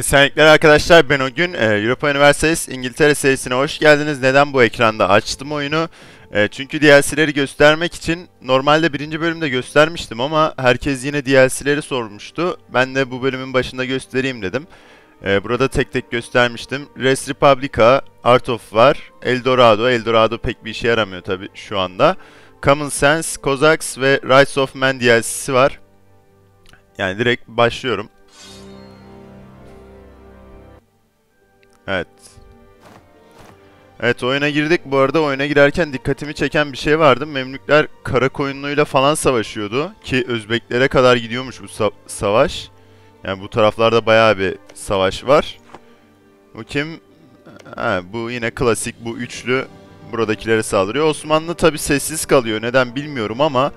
Esenlikler arkadaşlar ben o gün e, Europa Universalis İngiltere serisine hoş geldiniz. Neden bu ekranda açtım oyunu? E, çünkü DLC'leri göstermek için normalde birinci bölümde göstermiştim ama herkes yine DLC'leri sormuştu. Ben de bu bölümün başında göstereyim dedim. E, burada tek tek göstermiştim. Res Republica, Art of var, Eldorado. Eldorado pek bir işe yaramıyor tabi şu anda. Common Sense, Cossacks ve Rights of Man DLC'si var. Yani direkt başlıyorum. Evet. Evet oyuna girdik. Bu arada oyuna girerken dikkatimi çeken bir şey vardı. Memlükler kara koyunluğuyla falan savaşıyordu. Ki Özbeklere kadar gidiyormuş bu sa savaş. Yani bu taraflarda bayağı bir savaş var. Bu kim? Ha, bu yine klasik bu üçlü buradakilere saldırıyor. Osmanlı tabi sessiz kalıyor. Neden bilmiyorum ama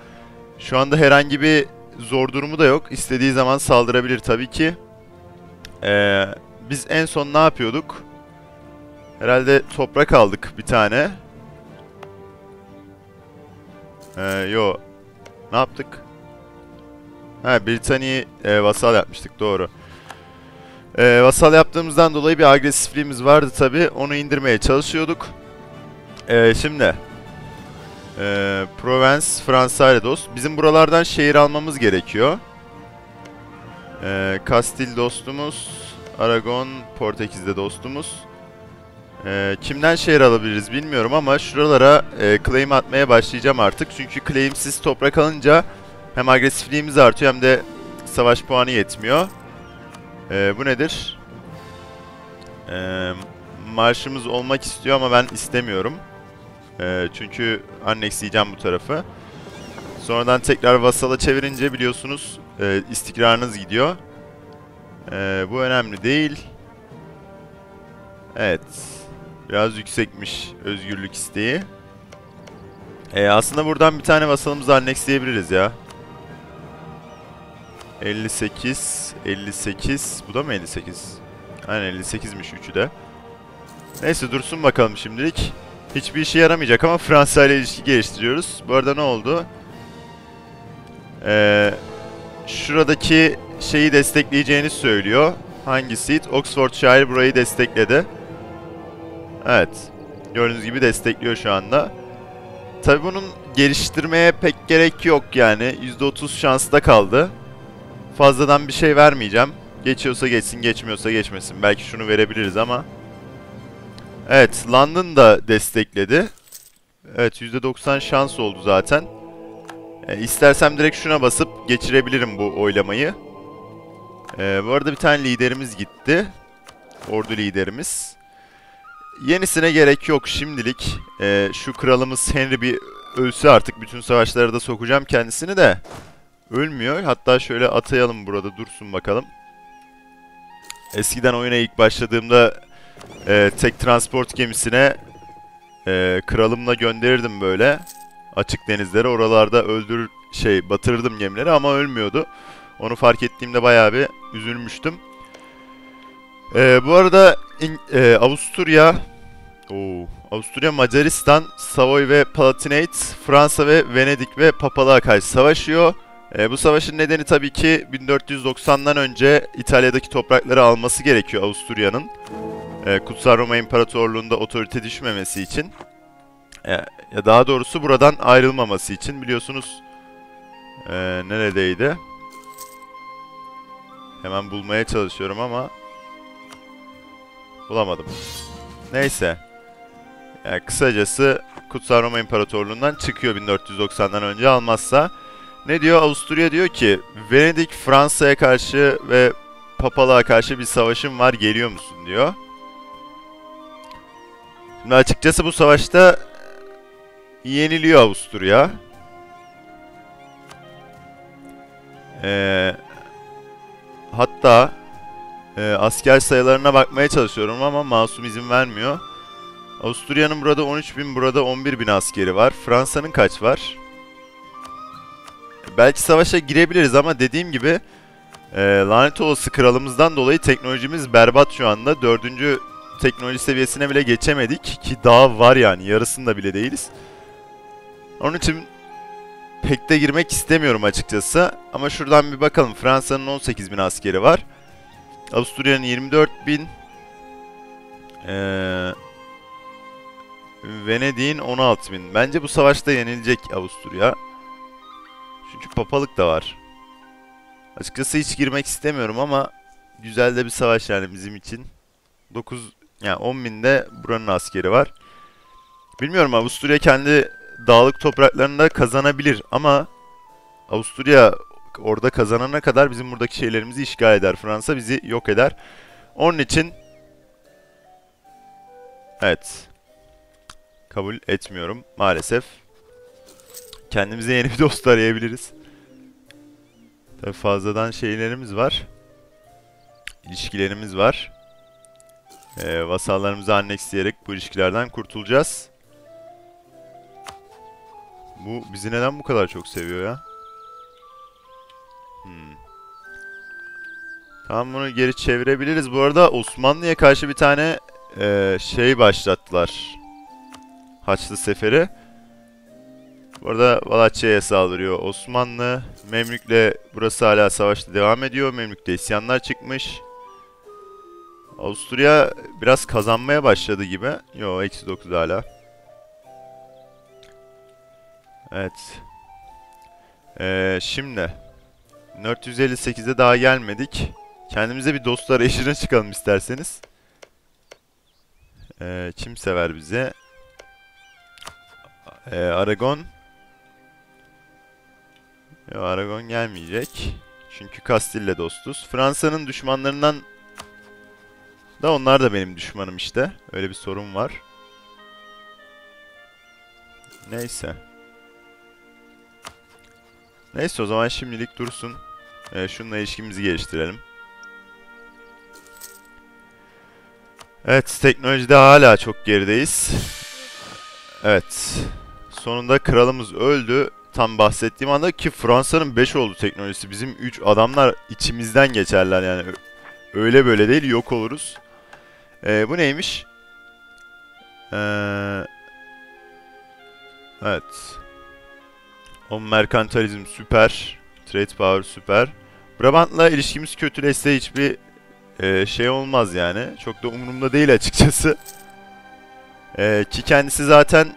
şu anda herhangi bir zor durumu da yok. İstediği zaman saldırabilir tabii ki. Ee, biz en son ne yapıyorduk? Herhalde toprak aldık bir tane. Ee, yo. Ne yaptık? Ha Britanya'yı e, vasal yapmıştık doğru. E, vasal yaptığımızdan dolayı bir agresifliğimiz vardı tabi. Onu indirmeye çalışıyorduk. E, şimdi. E, Provence, Fransa ile dost. Bizim buralardan şehir almamız gerekiyor. E, Kastil dostumuz. Aragon, Portekiz'de dostumuz. Ee, kimden şehir alabiliriz bilmiyorum ama şuralara e, claim atmaya başlayacağım artık. Çünkü claimsiz toprak alınca hem agresifliğimiz artıyor hem de savaş puanı yetmiyor. Ee, bu nedir? Ee, marşımız olmak istiyor ama ben istemiyorum. Ee, çünkü annexleyeceğim bu tarafı. Sonradan tekrar vasala çevirince biliyorsunuz e, istikrarınız gidiyor. Ee, bu önemli değil. Evet. Biraz yüksekmiş özgürlük isteği. Ee, aslında buradan bir tane vasalımızı annexleyebiliriz ya. 58, 58. Bu da mı 58? Aynen 58'miş üçü de. Neyse dursun bakalım şimdilik. Hiçbir işe yaramayacak ama Fransa ile ilişki geliştiriyoruz. Bu arada ne oldu? Ee, şuradaki şeyi destekleyeceğini söylüyor. Hangisiydi? Oxfordshire burayı destekledi. Evet. Gördüğünüz gibi destekliyor şu anda. Tabi bunun geliştirmeye pek gerek yok yani. %30 şansda kaldı. Fazladan bir şey vermeyeceğim. Geçiyorsa geçsin, geçmiyorsa geçmesin. Belki şunu verebiliriz ama. Evet, London da destekledi. Evet, %90 şans oldu zaten. E, istersem direkt şuna basıp geçirebilirim bu oylamayı. E, bu arada bir tane liderimiz gitti. Ordu liderimiz. Yenisine gerek yok şimdilik. E, şu kralımız Henry bir ölse artık bütün savaşlara da sokacağım kendisini de. Ölmüyor. Hatta şöyle atayalım burada dursun bakalım. Eskiden oyuna ilk başladığımda e, tek transport gemisine e, kralımla gönderirdim böyle açık denizlere. Oralarda öldürür şey batırırdım gemileri ama ölmüyordu. Onu fark ettiğimde bayağı bir üzülmüştüm. Ee, bu arada in, e, Avusturya, Oo, Avusturya, Macaristan, Savoy ve Palatinate, Fransa ve Venedik ve Papalığa karşı savaşıyor. Ee, bu savaşın nedeni tabii ki 1490'dan önce İtalya'daki toprakları alması gerekiyor Avusturya'nın. Ee, Kutsal Roma İmparatorluğu'nda otorite düşmemesi için. Ya daha doğrusu buradan ayrılmaması için biliyorsunuz ee, neredeydi? Hemen bulmaya çalışıyorum ama bulamadım. Neyse. Yani kısacası Kutsal Roma İmparatorluğu'ndan çıkıyor 1490'dan önce almazsa. Ne diyor? Avusturya diyor ki Venedik Fransa'ya karşı ve Papalığa karşı bir savaşım var geliyor musun diyor. Şimdi açıkçası bu savaşta yeniliyor Avusturya. Ee, hatta e, asker sayılarına bakmaya çalışıyorum ama masum izin vermiyor. Avusturya'nın burada 13 bin, burada 11 bin askeri var. Fransa'nın kaç var? Belki savaşa girebiliriz ama dediğim gibi e, lanet olası kralımızdan dolayı teknolojimiz berbat şu anda. Dördüncü teknoloji seviyesine bile geçemedik ki daha var yani yarısında bile değiliz. Onun için pek de girmek istemiyorum açıkçası. Ama şuradan bir bakalım. Fransa'nın 18 bin askeri var. Avusturya'nın 24 bin. Ee, Venedik'in 16 bin. Bence bu savaşta yenilecek Avusturya. Çünkü papalık da var. Açıkçası hiç girmek istemiyorum ama güzel de bir savaş yani bizim için. 9 yani 10 binde buranın askeri var. Bilmiyorum Avusturya kendi dağlık topraklarında kazanabilir ama Avusturya orada kazanana kadar bizim buradaki şeylerimizi işgal eder. Fransa bizi yok eder. Onun için evet kabul etmiyorum maalesef. Kendimize yeni bir dost arayabiliriz. Tabii fazladan şeylerimiz var. İlişkilerimiz var. Ee, vasallarımızı annexleyerek bu ilişkilerden kurtulacağız. Bu bizi neden bu kadar çok seviyor ya? Hmm. Tamam bunu geri çevirebiliriz. Bu arada Osmanlı'ya karşı bir tane e, şey başlattılar. Haçlı Seferi. Bu arada Valaçya'ya saldırıyor Osmanlı. Memlük'le burası hala savaşta devam ediyor. Memlük'te isyanlar çıkmış. Avusturya biraz kazanmaya başladı gibi. Yo eksi 9 hala. Evet. Ee, şimdi 458'e daha gelmedik. Kendimize bir dostlar eşine çıkalım isterseniz. Ee, kim sever bize? Ee, Aragon. Yo, Aragon gelmeyecek. Çünkü Kastil'le dostuz. Fransa'nın düşmanlarından da onlar da benim düşmanım işte. Öyle bir sorun var. Neyse. Neyse o zaman şimdilik dursun. Ee, şununla ilişkimizi geliştirelim. Evet teknolojide hala çok gerideyiz. Evet. Sonunda kralımız öldü. Tam bahsettiğim anda ki Fransa'nın 5 oldu teknolojisi. Bizim 3 adamlar içimizden geçerler yani. Öyle böyle değil yok oluruz. Ee, bu neymiş? Ee, evet. O merkantalizm süper. Trade power süper. Brabant'la ilişkimiz kötüleşse hiçbir e, şey olmaz yani. Çok da umurumda değil açıkçası. E, ki kendisi zaten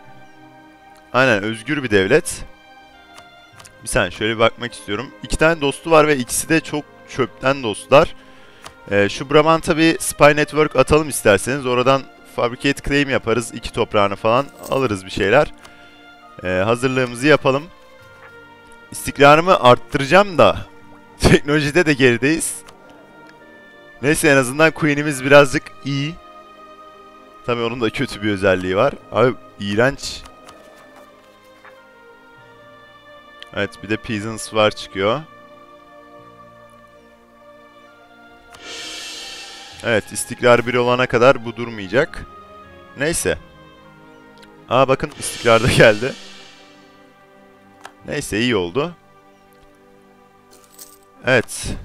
aynen özgür bir devlet. Bir saniye şöyle bir bakmak istiyorum. İki tane dostu var ve ikisi de çok çöpten dostlar. E, şu Brabant'a bir Spy Network atalım isterseniz. Oradan Fabricate Claim yaparız. iki toprağını falan alırız bir şeyler. E, hazırlığımızı yapalım. İstikrarımı arttıracağım da teknolojide de gerideyiz. Neyse en azından Queen'imiz birazcık iyi. Tabii onun da kötü bir özelliği var. Abi iğrenç. Evet bir de Peasants var çıkıyor. Evet istikrar bir olana kadar bu durmayacak. Neyse. Aa bakın istikrar da geldi. Neyse iyi oldu. Evet.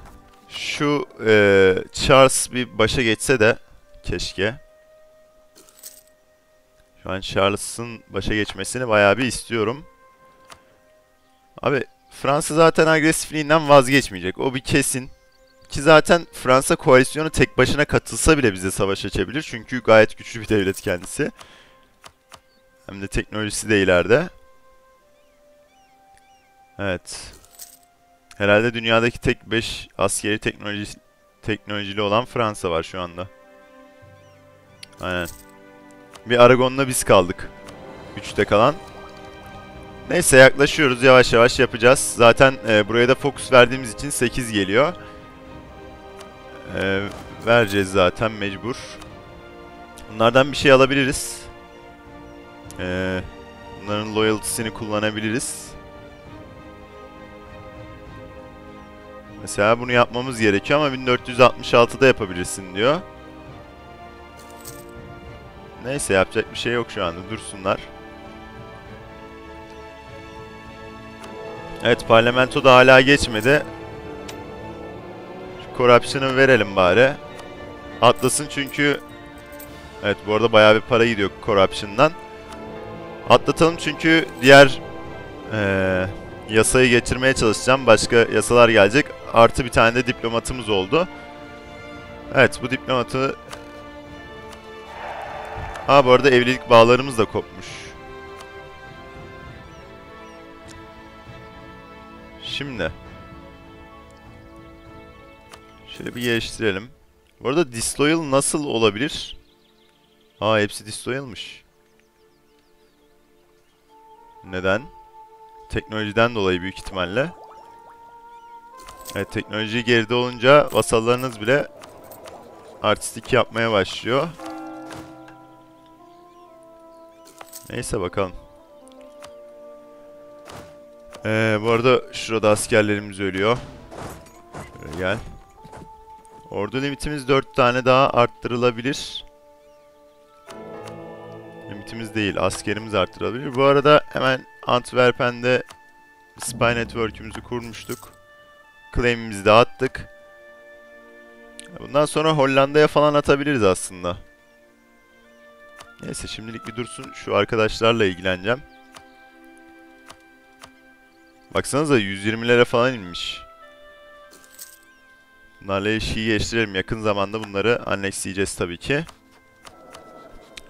Şu e, Charles bir başa geçse de keşke. Şu an Charles'ın başa geçmesini bayağı bir istiyorum. Abi Fransa zaten agresifliğinden vazgeçmeyecek. O bir kesin. Ki zaten Fransa koalisyonu tek başına katılsa bile bize savaş açabilir. Çünkü gayet güçlü bir devlet kendisi. Hem de teknolojisi de ileride. Evet. Herhalde dünyadaki tek 5 askeri teknoloji teknolojili olan Fransa var şu anda. Aynen. Bir Aragon'la biz kaldık. 3'te kalan. Neyse yaklaşıyoruz. Yavaş yavaş yapacağız. Zaten e, buraya da fokus verdiğimiz için 8 geliyor. E, vereceğiz zaten mecbur. Bunlardan bir şey alabiliriz. E, bunların loyalty'sini kullanabiliriz. Mesela bunu yapmamız gerekiyor ama 1466'da yapabilirsin diyor. Neyse yapacak bir şey yok şu anda. Dursunlar. Evet parlamento da hala geçmedi. Şu corruption'ı verelim bari. Atlasın çünkü... Evet bu arada bayağı bir para gidiyor corruption'dan. Atlatalım çünkü diğer... Ee, yasayı geçirmeye çalışacağım. Başka yasalar gelecek. Artı bir tane de diplomatımız oldu. Evet bu diplomatı... Ha bu arada evlilik bağlarımız da kopmuş. Şimdi. Şöyle bir geliştirelim. Bu arada disloyal nasıl olabilir? Aa hepsi disloyalmış. Neden? Teknolojiden dolayı büyük ihtimalle. Evet teknoloji geride olunca vasallarınız bile artistik yapmaya başlıyor. Neyse bakalım. Ee, bu arada şurada askerlerimiz ölüyor. Şöyle gel. Ordu limitimiz 4 tane daha arttırılabilir. Limitimiz değil, askerimiz arttırılabilir. Bu arada hemen Antwerpen'de Spy Network'ümüzü kurmuştuk. Claim'imizi de attık. Bundan sonra Hollanda'ya falan atabiliriz aslında. Neyse şimdilik bir dursun. Şu arkadaşlarla ilgileneceğim. Baksanıza 120'lere falan inmiş. Bunlarla ilişkiyi geliştirelim. Yakın zamanda bunları annexleyeceğiz tabii ki.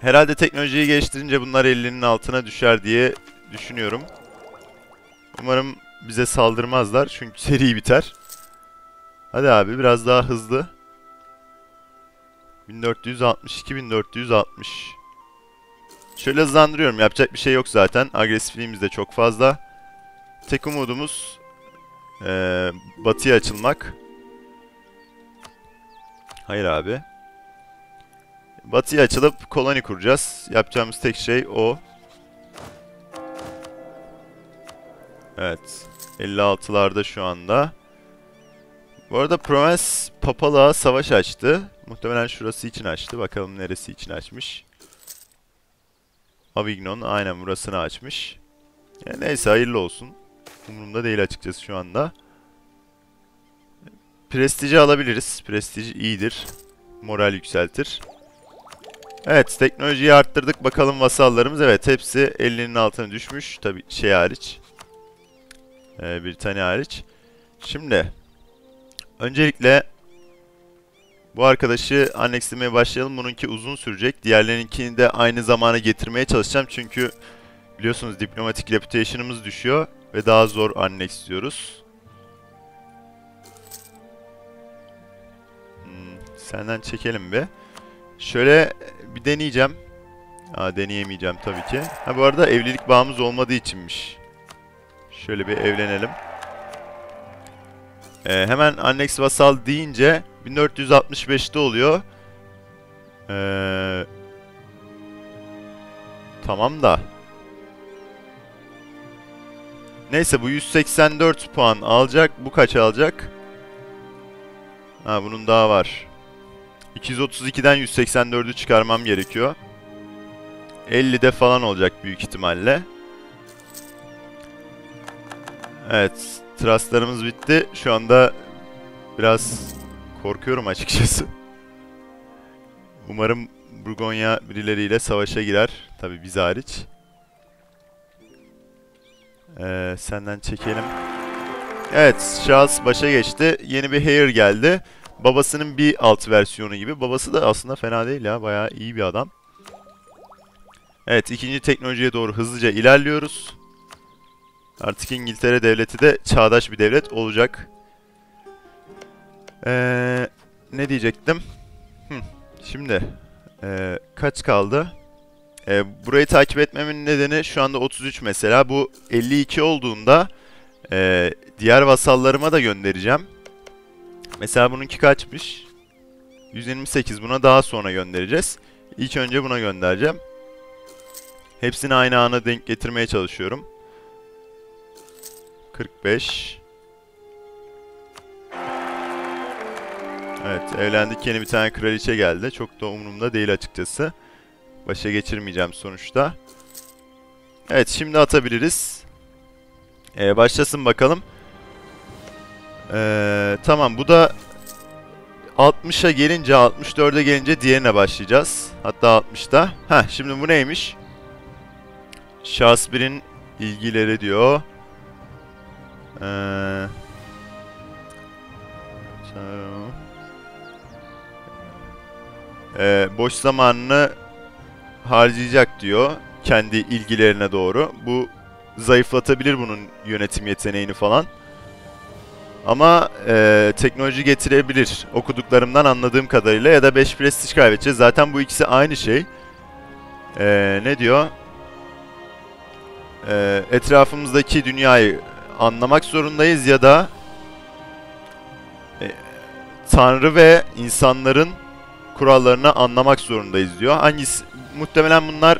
Herhalde teknolojiyi geliştirince bunlar 50'nin altına düşer diye düşünüyorum. Umarım bize saldırmazlar çünkü seri biter. Hadi abi biraz daha hızlı. 1462 1460. Şöyle hızlandırıyorum. Yapacak bir şey yok zaten. Agresifliğimiz de çok fazla. Tek umudumuz ee, batıya açılmak. Hayır abi. Batıya açılıp koloni kuracağız. Yapacağımız tek şey o. Evet. 56'larda şu anda. Bu arada Promes Papalığa savaş açtı. Muhtemelen şurası için açtı. Bakalım neresi için açmış. Avignon aynen burasını açmış. Yani neyse hayırlı olsun. Umurumda değil açıkçası şu anda. Prestiji alabiliriz. Prestij iyidir. Moral yükseltir. Evet teknolojiyi arttırdık. Bakalım vasallarımız. Evet hepsi 50'nin altına düşmüş. Tabi şey hariç. Ee, Britanya hariç. Şimdi. Öncelikle bu arkadaşı annekslemeye başlayalım. Bununki uzun sürecek. Diğerlerinkini de aynı zamana getirmeye çalışacağım. Çünkü biliyorsunuz diplomatik reputation'ımız düşüyor. Ve daha zor anneksliyoruz. Hmm, senden çekelim bir. Şöyle bir deneyeceğim. Aa, deneyemeyeceğim tabii ki. Ha bu arada evlilik bağımız olmadığı içinmiş. Şöyle bir evlenelim. Ee, hemen Annex Vasal deyince 1465'te oluyor. Ee, tamam da. Neyse bu 184 puan alacak. Bu kaç alacak? Ha bunun daha var. 232'den 184'ü çıkarmam gerekiyor. 50'de falan olacak büyük ihtimalle. Evet. Trustlarımız bitti. Şu anda biraz korkuyorum açıkçası. Umarım Burgonya birileriyle savaşa girer. Tabi biz hariç. Ee, senden çekelim. Evet, Charles başa geçti. Yeni bir Hair geldi. Babasının bir alt versiyonu gibi. Babası da aslında fena değil ya. Bayağı iyi bir adam. Evet, ikinci teknolojiye doğru hızlıca ilerliyoruz. Artık İngiltere devleti de çağdaş bir devlet olacak. Ee, ne diyecektim? Hı, şimdi ee, kaç kaldı? Ee, burayı takip etmemin nedeni şu anda 33 mesela. Bu 52 olduğunda ee, diğer vasallarıma da göndereceğim. Mesela bununki kaçmış? 128 buna daha sonra göndereceğiz. İlk önce buna göndereceğim. Hepsini aynı ana denk getirmeye çalışıyorum. 45 Evet evlendik yeni bir tane kraliçe geldi. Çok da umurumda değil açıkçası. Başa geçirmeyeceğim sonuçta. Evet şimdi atabiliriz. Ee, başlasın bakalım. Ee, tamam bu da 60'a gelince 64'e gelince diğerine başlayacağız. Hatta 60'da. Heh şimdi bu neymiş? Şahs 1'in ilgileri diyor. Ee, e, boş zamanını harcayacak diyor kendi ilgilerine doğru. Bu zayıflatabilir bunun yönetim yeteneğini falan. Ama e, teknoloji getirebilir okuduklarımdan anladığım kadarıyla ya da 5 prestij kaybedeceğiz. Zaten bu ikisi aynı şey. E, ne diyor? E, etrafımızdaki dünyayı anlamak zorundayız ya da e, Tanrı ve insanların kurallarını anlamak zorundayız diyor. Hangisi? Muhtemelen bunlar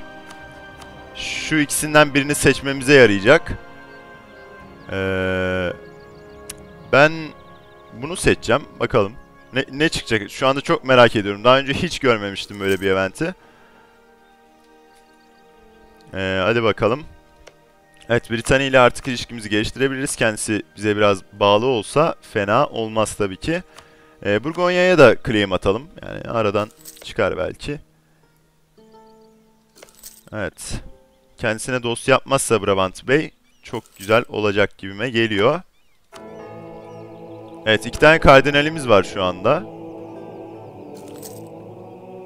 şu ikisinden birini seçmemize yarayacak. Eee ben bunu seçeceğim. Bakalım. Ne, ne çıkacak? Şu anda çok merak ediyorum. Daha önce hiç görmemiştim böyle bir eventi. Ee, hadi bakalım. Evet Britanya ile artık ilişkimizi geliştirebiliriz. Kendisi bize biraz bağlı olsa fena olmaz tabii ki. Ee, Burgonya'ya da claim atalım. Yani aradan çıkar belki. Evet. Kendisine dost yapmazsa Brabant Bey çok güzel olacak gibime geliyor. Evet iki tane kardinalimiz var şu anda.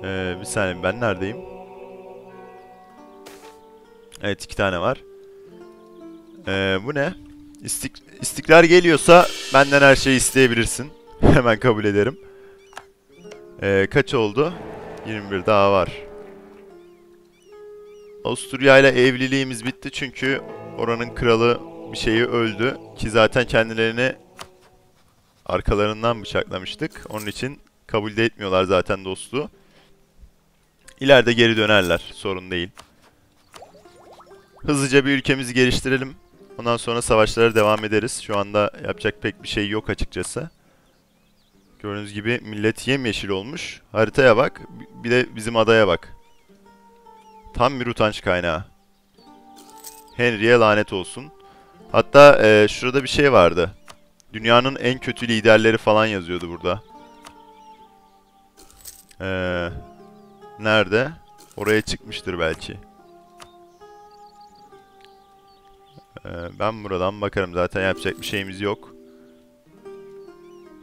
Ee, bir saniye ben neredeyim? Evet iki tane var. Ee, bu ne? İstik istikrar geliyorsa benden her şeyi isteyebilirsin. Hemen kabul ederim. Ee, kaç oldu? 21 daha var. Avusturya ile evliliğimiz bitti çünkü oranın kralı bir şeyi öldü. Ki zaten kendilerini arkalarından bıçaklamıştık. Onun için kabul de etmiyorlar zaten dostluğu. İleride geri dönerler. Sorun değil. Hızlıca bir ülkemizi geliştirelim. Ondan sonra savaşlara devam ederiz. Şu anda yapacak pek bir şey yok açıkçası. Gördüğünüz gibi millet yemyeşil olmuş. Haritaya bak. Bir de bizim adaya bak. Tam bir utanç kaynağı. Henry'e lanet olsun. Hatta e, şurada bir şey vardı. Dünyanın en kötü liderleri falan yazıyordu burada. Ee, nerede? Oraya çıkmıştır belki. Ee, ben buradan bakarım. Zaten yapacak bir şeyimiz yok.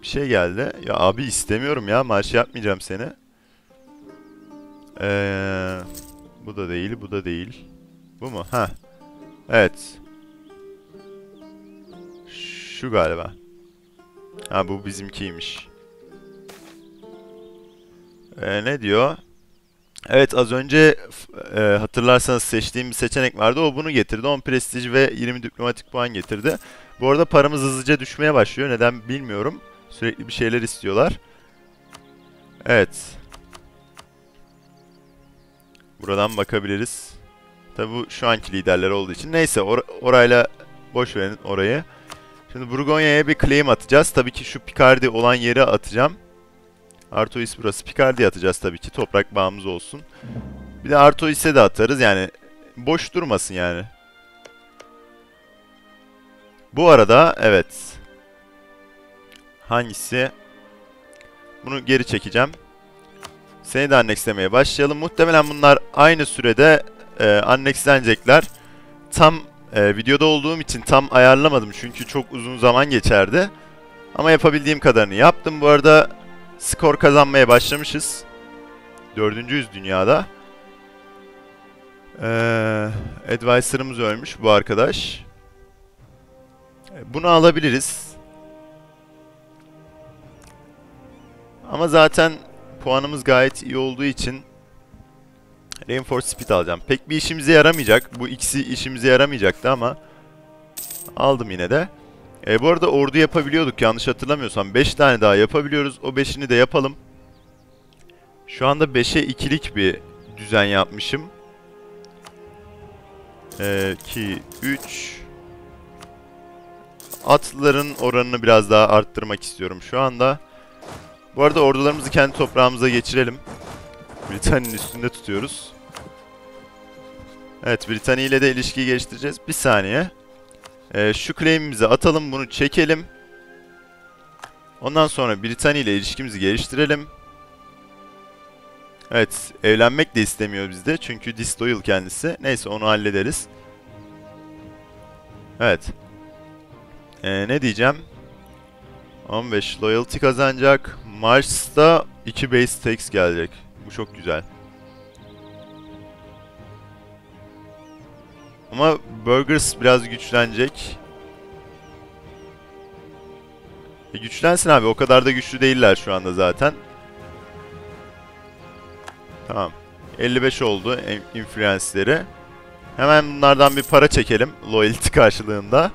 Bir şey geldi. Ya abi istemiyorum ya. Marş yapmayacağım seni. Ee, bu da değil. Bu da değil. Bu mu? Ha. Evet. Şu galiba. Ha bu bizimkiymiş. Ee, ne diyor? Evet az önce e, hatırlarsanız seçtiğim bir seçenek vardı. O bunu getirdi. 10 prestij ve 20 diplomatik puan getirdi. Bu arada paramız hızlıca düşmeye başlıyor. Neden bilmiyorum. Sürekli bir şeyler istiyorlar. Evet. Buradan bakabiliriz. Tabi bu şu anki liderler olduğu için. Neyse or orayla boş verin orayı. Şimdi Burgonya'ya bir claim atacağız. Tabii ki şu Picardy olan yere atacağım. Artois burası. Picardy'ye atacağız tabii ki. Toprak bağımız olsun. Bir de Artois'e de atarız. Yani boş durmasın yani. Bu arada evet. Hangisi? Bunu geri çekeceğim. Seni de annekslemeye başlayalım. Muhtemelen bunlar aynı sürede e, annekslenecekler. Tam ee, videoda olduğum için tam ayarlamadım çünkü çok uzun zaman geçerdi. Ama yapabildiğim kadarını yaptım. Bu arada skor kazanmaya başlamışız. Dördüncüyüz dünyada. Ee, advisor'ımız ölmüş bu arkadaş. Bunu alabiliriz. Ama zaten puanımız gayet iyi olduğu için Reinforce Speed alacağım. Pek bir işimize yaramayacak. Bu ikisi işimize yaramayacaktı ama aldım yine de. E, bu arada ordu yapabiliyorduk yanlış hatırlamıyorsam. 5 tane daha yapabiliyoruz. O 5'ini de yapalım. Şu anda 5'e 2'lik bir düzen yapmışım. 2, 3. Atların oranını biraz daha arttırmak istiyorum şu anda. Bu arada ordularımızı kendi toprağımıza geçirelim. Britanya'nın üstünde tutuyoruz. Evet Britanya ile de ilişkiyi geliştireceğiz. Bir saniye. Ee, şu claim'imizi atalım bunu çekelim. Ondan sonra Britanya ile ilişkimizi geliştirelim. Evet evlenmek de istemiyor bizde çünkü disloyal kendisi. Neyse onu hallederiz. Evet. Ee, ne diyeceğim? 15 loyalty kazanacak. Mars'ta 2 base tax gelecek. Bu çok güzel. Ama Burgers biraz güçlenecek. E güçlensin abi. O kadar da güçlü değiller şu anda zaten. Tamam. 55 oldu influence'leri. Hemen bunlardan bir para çekelim. Loyalty karşılığında.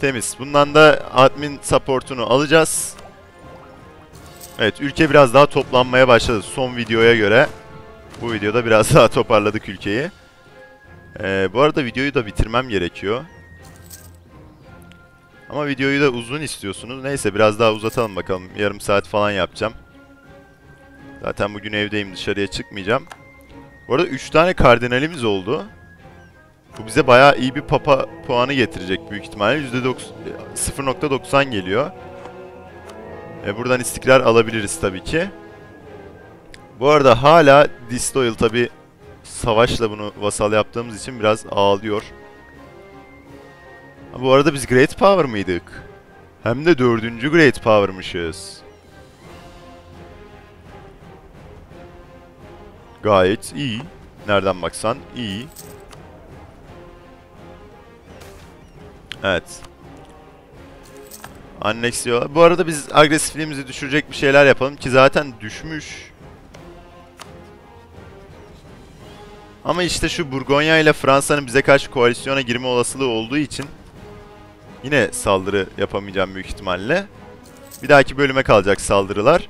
Temiz. Bundan da admin support'unu alacağız. Evet ülke biraz daha toplanmaya başladı son videoya göre. Bu videoda biraz daha toparladık ülkeyi. Ee, bu arada videoyu da bitirmem gerekiyor. Ama videoyu da uzun istiyorsunuz. Neyse biraz daha uzatalım bakalım. Yarım saat falan yapacağım. Zaten bugün evdeyim dışarıya çıkmayacağım. Bu arada 3 tane kardinalimiz oldu. Bu bize bayağı iyi bir papa puanı getirecek büyük ihtimalle. %0.90 geliyor. E, buradan istikrar alabiliriz tabii ki. Bu arada hala Disloyal tabi savaşla bunu vasal yaptığımız için biraz ağlıyor. Ha, bu arada biz Great Power mıydık? Hem de dördüncü Great Power'mışız. Gayet iyi. Nereden baksan iyi. Evet. Annexiyor. Bu arada biz agresifliğimizi düşürecek bir şeyler yapalım ki zaten düşmüş. Ama işte şu Burgonya ile Fransa'nın bize karşı koalisyona girme olasılığı olduğu için yine saldırı yapamayacağım büyük ihtimalle. Bir dahaki bölüme kalacak saldırılar.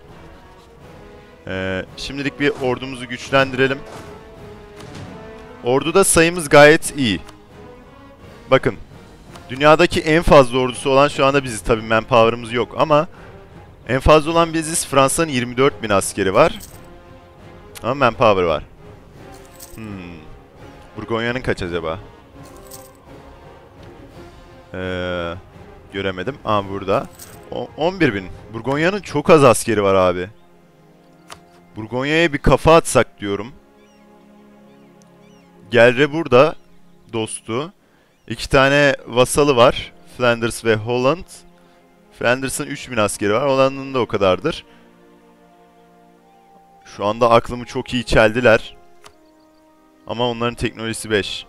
Ee, şimdilik bir ordumuzu güçlendirelim. Orduda sayımız gayet iyi. Bakın. Dünyadaki en fazla ordusu olan şu anda biziz. Tabii manpower'ımız yok ama en fazla olan biziz. Fransa'nın 24 bin askeri var. Ama manpower var. Hmm. Burgonya'nın kaç acaba? Ee, göremedim. Aa burada. O 11 bin. Burgonya'nın çok az askeri var abi. Burgonya'ya bir kafa atsak diyorum. Gelre burada. Dostu. İki tane vasalı var. Flanders ve Holland. Flanders'ın 3000 askeri var. Holland'ın da o kadardır. Şu anda aklımı çok iyi çeldiler. Ama onların teknolojisi 5.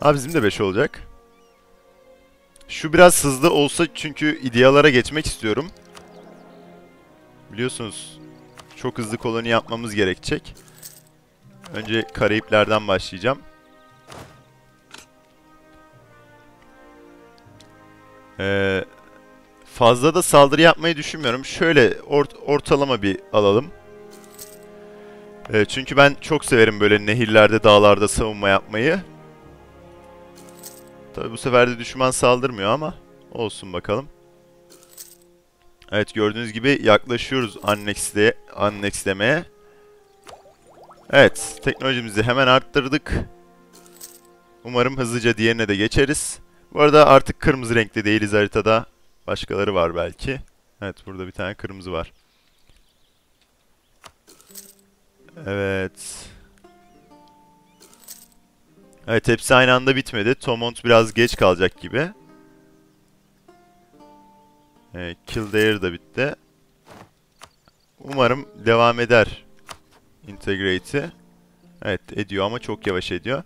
ha bizim de 5 olacak. Şu biraz hızlı olsa çünkü idealara geçmek istiyorum. Biliyorsunuz çok hızlı koloni yapmamız gerekecek. Önce Karayipler'den başlayacağım. Ee, fazla da saldırı yapmayı düşünmüyorum. Şöyle ort ortalama bir alalım. Ee, çünkü ben çok severim böyle nehirlerde, dağlarda savunma yapmayı. Tabi bu sefer de düşman saldırmıyor ama olsun bakalım. Evet gördüğünüz gibi yaklaşıyoruz annexle, annexlemeye. Evet teknolojimizi hemen arttırdık. Umarım hızlıca diğerine de geçeriz. Bu arada artık kırmızı renkte değiliz haritada. Başkaları var belki. Evet burada bir tane kırmızı var. Evet. Evet hepsi aynı anda bitmedi. Tomont biraz geç kalacak gibi. Evet, Kildare da bitti. Umarım devam eder Integrate'i. Evet ediyor ama çok yavaş ediyor.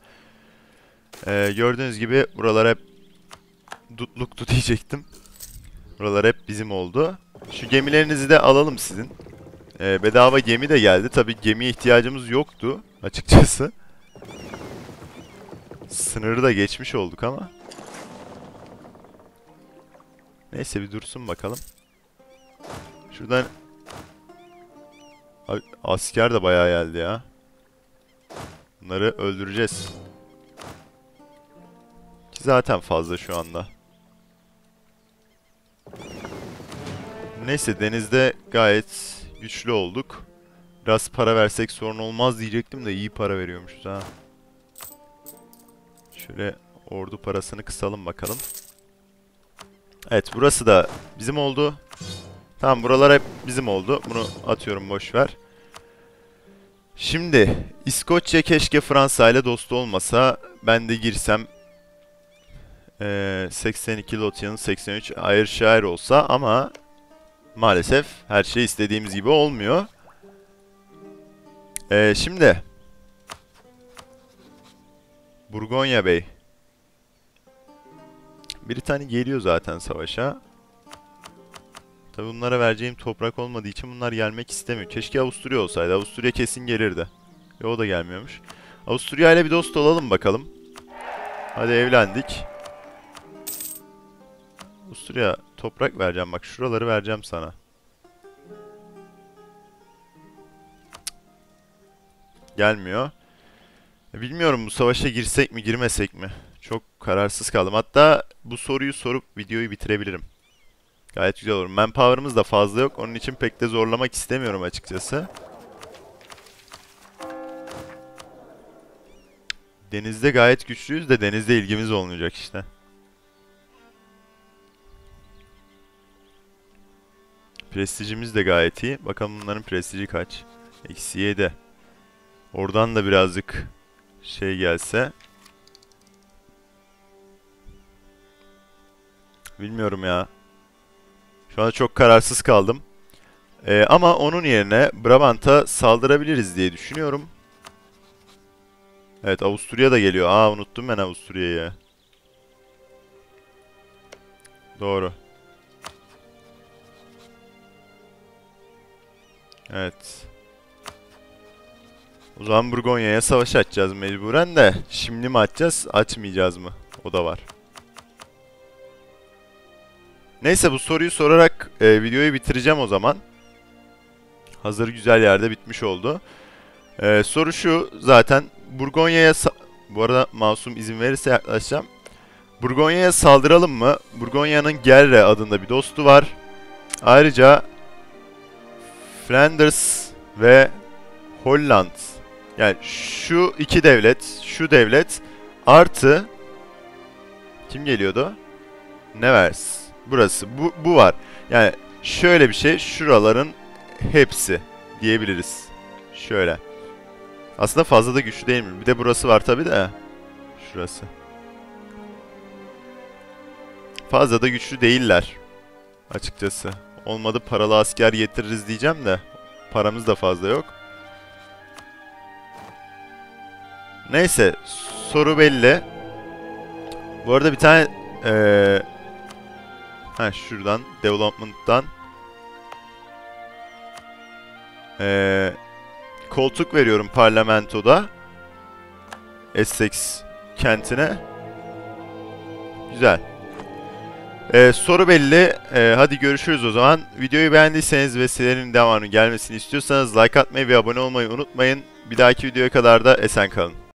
Ee, gördüğünüz gibi buralar hep dutluktu diyecektim. Buralar hep bizim oldu. Şu gemilerinizi de alalım sizin. Ee, bedava gemi de geldi. Tabi gemiye ihtiyacımız yoktu açıkçası. Sınırı da geçmiş olduk ama. Neyse bir dursun bakalım. Şuradan Abi, asker de bayağı geldi ya. Bunları öldüreceğiz. Ki zaten fazla şu anda. Neyse denizde gayet güçlü olduk. Biraz para versek sorun olmaz diyecektim de iyi para veriyormuşuz ha. Şöyle ordu parasını kısalım bakalım. Evet burası da bizim oldu. Tamam buralar hep bizim oldu. Bunu atıyorum boş ver. Şimdi İskoçya keşke Fransa ile dost olmasa. Ben de girsem ee, 82 Lothian 83 Ayrshire olsa ama maalesef her şey istediğimiz gibi olmuyor. Ee, şimdi Burgonya Bey. Britanya geliyor zaten savaşa. Tabi bunlara vereceğim toprak olmadığı için bunlar gelmek istemiyor. Keşke Avusturya olsaydı. Avusturya kesin gelirdi. Yo o da gelmiyormuş. Avusturya ile bir dost olalım bakalım. Hadi evlendik. Avusturya toprak vereceğim bak şuraları vereceğim sana. Gelmiyor. E, Bilmiyorum bu savaşa girsek mi girmesek mi? Çok kararsız kaldım. Hatta bu soruyu sorup videoyu bitirebilirim. Gayet güzel olur. Manpower'ımız da fazla yok. Onun için pek de zorlamak istemiyorum açıkçası. Denizde gayet güçlüyüz de denizde ilgimiz olmayacak işte. Prestijimiz de gayet iyi. Bakalım bunların prestiji kaç? Eksi 7. Oradan da birazcık şey gelse. Bilmiyorum ya. Şu anda çok kararsız kaldım. Ee, ama onun yerine Brabant'a saldırabiliriz diye düşünüyorum. Evet Avusturya da geliyor. Aa unuttum ben Avusturya'yı. Doğru. Evet. O zaman Burgonya'ya savaş açacağız mecburen de. Şimdi mi açacağız, açmayacağız mı? O da var. Neyse bu soruyu sorarak e, videoyu bitireceğim o zaman. Hazır güzel yerde bitmiş oldu. E, soru şu zaten Burgonya'ya bu arada masum izin verirse yaklaşacağım. Burgonya'ya saldıralım mı? Burgonya'nın Gerre adında bir dostu var. Ayrıca Flanders ve Holland yani şu iki devlet, şu devlet artı kim geliyordu? Nevers. Burası. Bu, bu var. Yani şöyle bir şey. Şuraların hepsi diyebiliriz. Şöyle. Aslında fazla da güçlü değil mi? Bir de burası var tabi de. Şurası. Fazla da güçlü değiller. Açıkçası. Olmadı paralı asker getiririz diyeceğim de. Paramız da fazla yok. Neyse. Soru belli. Bu arada bir tane eee ha şuradan development'tan eee koltuk veriyorum parlamentoda. Essex kentine. Güzel. Ee, soru belli. Ee, hadi görüşürüz o zaman. Videoyu beğendiyseniz ve serilerin devamının gelmesini istiyorsanız like atmayı ve abone olmayı unutmayın. Bir dahaki videoya kadar da esen kalın.